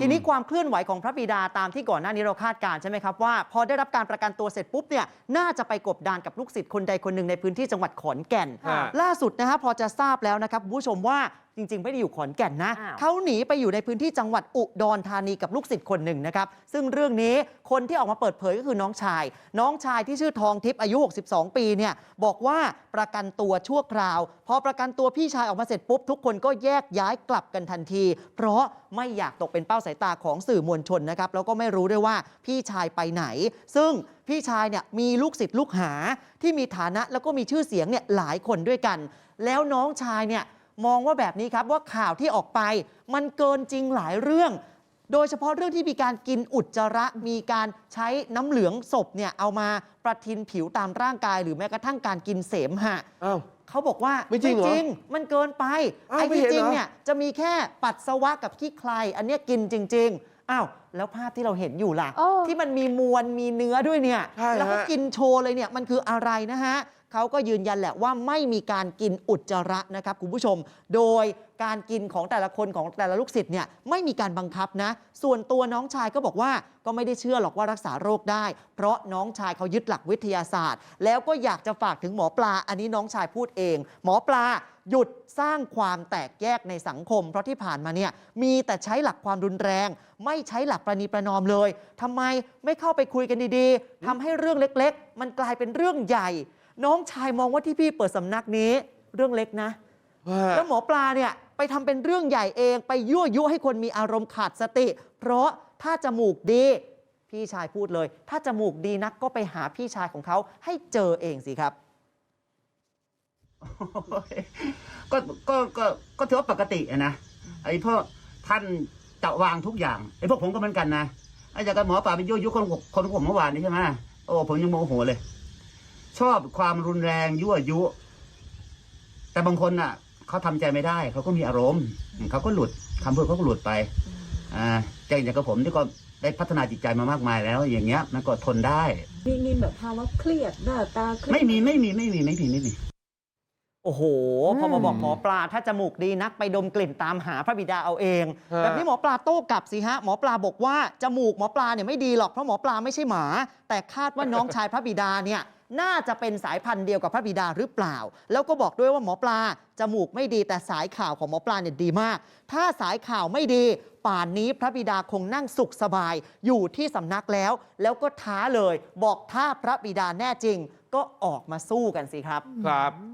ทีนี้ความเคลื่อนไหวของพระบิดาตามที่ก่อนหน้านี้เราคาดการณ์ใช่ไหมครับว่าพอได้รับการประกันตัวเสร็จปุ๊บเนี่ยน่าจะไปกบดานกับลูกศิษย์คนใดคนหนึ่งในพื้นที่จังหวัดขอนแก่นค่ะล่าสุดนะฮะพอจะทราบแล้วนะครับคุณผู้ชมว่า จริง ๆ ไม่ได้อยู่ขอนแก่นนะอ้าว เขาหนีไปอยู่ในพื้นที่จังหวัดอุดรธานีกับลูกศิษย์คนหนึ่งนะครับ ซึ่งเรื่องนี้คนที่ออกมาเปิดเผยก็คือน้องชาย น้องชายที่ชื่อทองทิพย์อายุ 62 ปีเนี่ยบอกว่าประกันตัวชั่วคราว พอประกันตัวพี่ชายออกมาเสร็จปุ๊บ ทุกคนก็แยกย้ายกลับกันทันที เพราะไม่อยากตกเป็นเป้าสายตาของสื่อมวลชนนะครับแล้วก็ไม่รู้ด้วยว่าพี่ชายไปไหน ซึ่ง พี่ชายเนี่ยมีลูกศิษย์ลูกหาที่มีฐานะแล้วก็มีชื่อเสียงเนี่ยหลายคนด้วยกัน แล้วน้องชายเนี่ย มองว่าแบบนี้ครับว่าข่าวที่ออกไป มันเกินจริงหลายเรื่อง โดยเฉพาะเรื่องที่มีการกินอุจจาระ มีการใช้น้ำเหลืองศพเนี่ยเอามาประทินผิวตามร่างกาย หรือแม้กระทั่งการกินเสมหะ อ้าว เขาบอกว่าไม่จริงเหรอมันเกินไปอ้าวไอ้ไม่ที่เห็นจริงเหรอ เนี่ยจะมีแค่ปัสสาวะกับขี้ใคร อันเนี้ยกินจริง ๆ อ้าว แล้วภาพที่เราเห็นอยู่ล่ะ เออ ที่มันมีมวลมีเนื้อด้วยเนี่ย ใช่ฮะแล้วก็กินโชว์เลยเนี่ยมันคืออะไรนะฮะเขาก็ยืนยันแหละว่าไม่มีการกินอุจจาระนะครับคุณผู้ชม โดยการกินของแต่ละคนของแต่ละลูกศิษย์เนี่ยไม่มีการบังคับนะ ส่วนตัวน้องชายก็บอกว่าก็ไม่ได้เชื่อหรอกว่ารักษาโรคได้ เพราะน้องชายเขายึดหลักวิทยาศาสตร์ แล้วก็อยากจะฝากถึงหมอปลา อันนี้น้องชายพูดเอง หมอปลาหยุดสร้างความแตกแยกในสังคม เพราะที่ผ่านมาเนี่ยมีแต่ใช้หลักความรุนแรง ไม่ใช้หลักประนีประนอมเลยทำไมไม่เข้าไปคุยกันดีๆทำให้เรื่องเล็ก ๆ มันกลายเป็นเรื่องใหญ่ น้องชายมองว่าที่พี่เปิดสำนักนี้เรื่องเล็กนะว่าแล้วหมอปลาเนี่ยไปทำเป็นเรื่องใหญ่เองไปยั่วยุให้คนมีอารมณ์ขาดสติ เพราะถ้าจมูกดี พี่ชายพูดเลย ถ้าจมูกดีนักก็ไปหาพี่ชายของเขาให้เจอเองสิครับ ก็ก็ก็ก็ถือว่าปกติอะนะไอ้พวกท่านจะวางทุกอย่างไอ้พวกผมก็เหมือนกันนะไอ้จากการหมอป่าเป็นยุยุคนคนคนของผมเมื่อวานนี้ใช่ไหมโอ้ผมยังโมโหเลย ชอบความรุนแรงยั่วยุ แต่บางคนน่ะเขาทำใจไม่ได้เขาก็มีอารมณ์เขาก็หลุดคำพูดเขาก็หลุดไป อ่าใจอย่างกับผมที่ก็ได้พัฒนาจิตใจมามากมายแล้ว อย่างเงี้ย มันก็ทนได้มีมีแบบภาวะเครียดหน้าตาเครียดไม่มีไม่มีไม่มีไม่มีไม่มีโอ้โห พอมาบอกหมอปลาถ้าจมูกดีนักไปดมกลิ่นตามหาพระบิดาเอาเองฮะแบบนี้หมอปลาโต้กลับสิฮะ หมอปลาบอกว่าจมูกหมอปลาเนี่ยไม่ดีหรอกเพราะหมอปลาไม่ใช่หมา แต่คาดว่าน้องชายพระบิดาเนี่ย น่าจะเป็นสายพันธุ์เดียวกับพระบิดาหรือเปล่า แล้วก็บอกด้วยว่าหมอปลาจมูกไม่ดีแต่สายข่าวของหมอปลาเนี่ยดีมาก ถ้าสายข่าวไม่ดี ป่านนี้พระบิดาคงนั่งสุขสบายอยู่ที่สำนักแล้ว แล้วก็ท้าเลย บอกถ้าพระบิดาแน่จริง ก็ออกมาสู้กันสิครับ ครับ